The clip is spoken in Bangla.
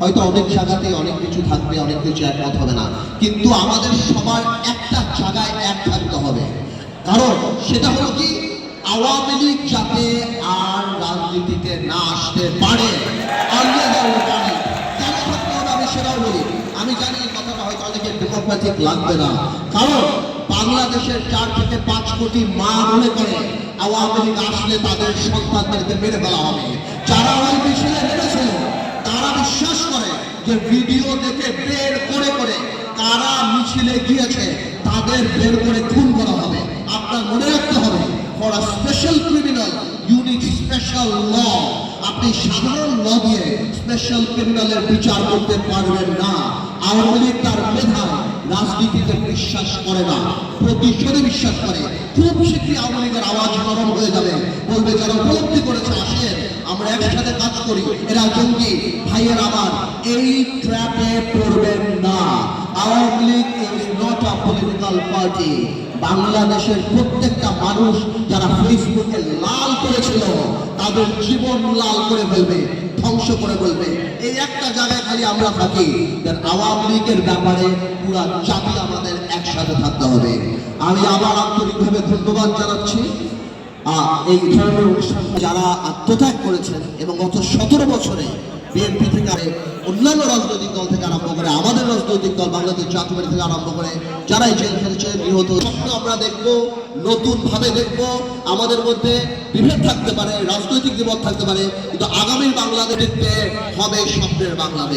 হয়তো অনেক জায়গাতে অনেক কিছু থাকবে, অনেক কিছু একমত হবে না। কিন্তু আমাদের সবার একটা জায়গায় এক থাকতে হবে। কারণ সেটা হলো কি, আওয়ামী লীগ যাতে আর রাজনীতিতে না আসতে পারে কথাটা হয়তো অনেকে ডেমোক্রেটিক লাগবে না। কারণ বাংলাদেশের চার থেকে পাঁচ কোটি মা মনে করে, আওয়ামী লীগ আসলে তাদের সন্তানদেরকে মেরে ফেলা হবে। যারা ওই মিছিলে নেমেছিল, তারা বিশ্বাস করে যে ভিডিও দেখে বের করে করে কারা মিছিলে গিয়েছে, তাদের বের করে খুন করা হবে। আপনার মনে রাখতে হবে for a special criminal unique special law আপনি সাধারণ ল দিয়ে স্পেশাল ক্রিমিনালের বিচার করতে পারবেন না। আওয়ামী লীগ তার মেধায় রাজনীতিতে বিশ্বাস করে না, প্রতিশোধে বিশ্বাস করে। খুব শীঘ্রই আওয়ামী লীগের আওয়াজ নরম হয়ে যাবে। বলবে, যারা উপলব্ধি করেছে, আসেন, আমরা একসাথে কাজ করি। এরা জঙ্গি। ভাইয়ের আমার, এই ট্র্যাপে পড়বেন না। Awami League is political party বাংলাদেশের প্রত্যেকটা মানুষ যারা ফেসবুকে লাল করেছিল, তাদের জীবন লাল করে ফেলবে, ধ্বংস করে ফেলবে। এই একটা জায়গায় খালি আমরা থাকি আওয়ামী লীগের ব্যাপারে পুরা জাতি আমাদের একসাথে থাকতে হবে। আমি আবার আন্তরিকভাবে ধন্যবাদ জানাচ্ছি। এই ধরনের অনুষ্ঠান যারা আত্মত্যাগ করেছেন এবং গত সতেরো বছরে বিএনপি থেকে অন্যান্য রাজনৈতিক দল থেকে আরম্ভ করে, আমাদের রাজনৈতিক দল, বাংলাদেশ জাতীয় থেকে আরম্ভ করে যারাই জেল খেলছে নিহত স্বপ্ন আমরা দেখব নতুন ভাবে দেখব, আমাদের মধ্যে বিভেদ থাকতে পারে, রাজনৈতিক বিপদ থাকতে পারে, কিন্তু আগামী বাংলাদেশ দেখতে হবে স্বপ্নের বাংলাদেশ।